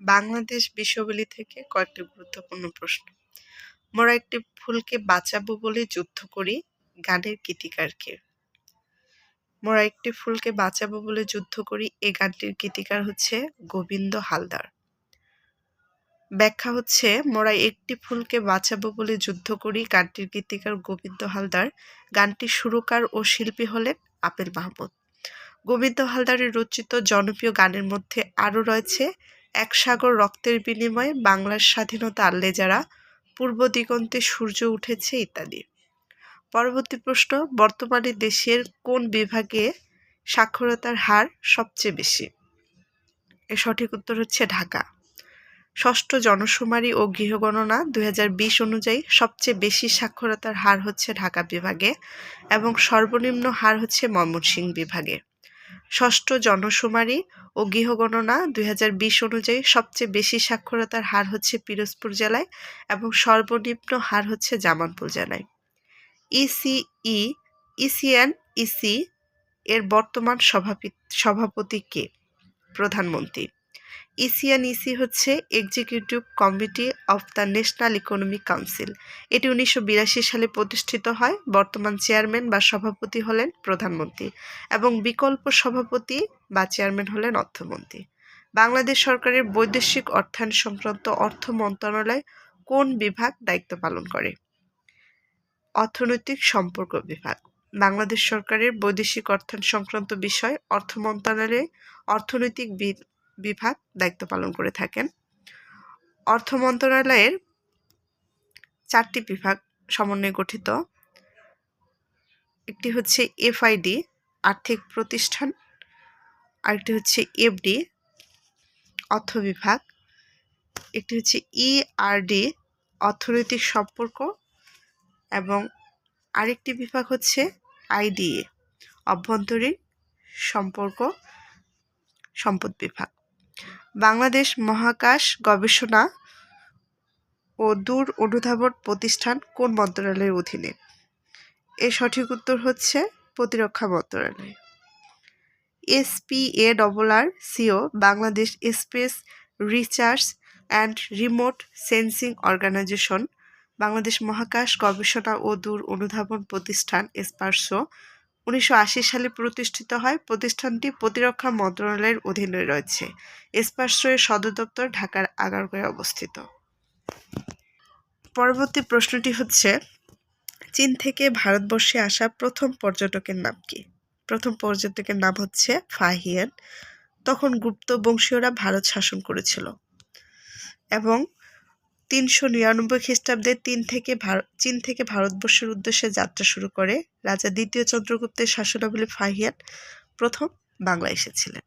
বাংলাদেশ বিশ্ববিলি থেকে কয়েকটি গুরুত্বপূর্ণ প্রশ্ন। মোরা একটি ফুলকে বাঁচাবো বলে যুদ্ধ করি গানের গীতিকারকে। মোরা একটি ফুলকে বাঁচাবো বলে যুদ্ধ করি এ গানটির গীতিকার হচ্ছে গোবিন্দ হালদার। ব্যাখ্যা হচ্ছে মোরা একটি ফুলকে বাঁচাবো বলে যুদ্ধ করি গানটির গীতিকার গোবিন্দ হালদার। গানটির সুরকার ও শিল্পী হলেন আপেল মাহমুদ। গোবিন্দ হালদারের রচিত জনপ্রিয় গানের মধ্যে আরও রয়েছে এক সাগর রক্তের বিনিময়ে বাংলার স্বাধীনতা আনলে যারা, পূর্ব দিগন্তে সূর্য উঠেছে ইত্যাদি। পরবর্তী প্রশ্ন, বর্তমানে দেশের কোন বিভাগে সাক্ষরতার হার সবচেয়ে বেশি? এর সঠিক উত্তর হচ্ছে ঢাকা। ষষ্ঠ জনশুমারি ও গৃহগণনা দুই হাজার বিশ অনুযায়ী সবচেয়ে বেশি সাক্ষরতার হার হচ্ছে ঢাকা বিভাগে এবং সর্বনিম্ন হার হচ্ছে ময়মনসিংহ বিভাগে। ষষ্ঠ জনশুমারি ও গৃহগণনা দুই হাজার বিশ অনুযায়ী সবচেয়ে বেশি সাক্ষরতার হার হচ্ছে পিরোজপুর জেলায় এবং সর্বনিম্ন হার হচ্ছে জামালপুর জেলায়। ইসিই, ইসিএন, ইসি এর বর্তমান সভাপতি কে? প্রধানমন্ত্রী। ইসিএনইসি হচ্ছে executive committee of the national economic council এটি উনিশশো বিরাশি সালে প্রতিষ্ঠিত হয়, বর্তমান চেয়ারম্যান বা সভাপতি হলেন প্রধানমন্ত্রী এবং বিকল্প সভাপতি বা চেয়ারম্যান হলেন অর্থমন্ত্রী। বাংলাদেশ সরকারের বৈদেশিক অর্থায়ন সংক্রান্ত অর্থ মন্ত্রণালয় কোন বিভাগ দায়িত্ব পালন করে? অর্থনৈতিক সম্পর্ক বিভাগ। বাংলাদেশ সরকারের বৈদেশিক অর্থায়ন সংক্রান্ত বিষয় অর্থ মন্ত্রণালয়ে অর্থনৈতিক বিভাগ দায়িত্ব পালন করে থাকেন। অর্থ মন্ত্রণালয়ের চারটি বিভাগ সমন্বয়ে গঠিত। একটি হচ্ছে এফআইডি, আর্থিক প্রতিষ্ঠান, আরেকটি হচ্ছে এফডি, অর্থ বিভাগ। একটি হচ্ছে ইআরডি, অর্থনৈতিক সম্পর্ক এবং আরেকটি বিভাগ হচ্ছে আইডিএ, অভ্যন্তরীণ সম্পর্ক, সম্পদ বিভাগ। বাংলাদেশ মহাকাশ গবেষণা ও দূর অনুধাবন প্রতিষ্ঠান কোন মন্ত্রণালয়ের অধীনে? এর সঠিক উত্তর হচ্ছে প্রতিরক্ষা মন্ত্রণালয়। SPA double R CO, Bangladesh space research and remote sensing organisation, Bangladesh মহাকাশ গবেষণা ও দূর অনুধাবন প্রতিষ্ঠান স্পার্সো উনিশশো আশি সালে প্রতিষ্ঠিত হয়। প্রতিষ্ঠানটি প্রতিরক্ষা মন্ত্রণালয়ের অধীনে রয়েছে। স্পার্সো এর সদর দপ্তর ঢাকার আগারগাঁয়ে অবস্থিত। পরবর্তী প্রশ্নটি হচ্ছে, চীন থেকে ভারতবর্ষে আসা প্রথম পর্যটকের নাম কি? প্রথম পর্যটকের নাম হচ্ছে ফাহিয়ান তখন গুপ্ত বংশীয়রা ভারত শাসন করেছিল। এবং তিনশো নিরানব্বই খ্রিস্টাব্দে তিন থেকে ভারত চীন থেকে ভারতবর্ষের উদ্দেশ্যে যাত্রা শুরু করে রাজা দ্বিতীয় চন্দ্রগুপ্তের শাসনাবলী ফাহিয়ান প্রথম বাংলা এসেছিলেন।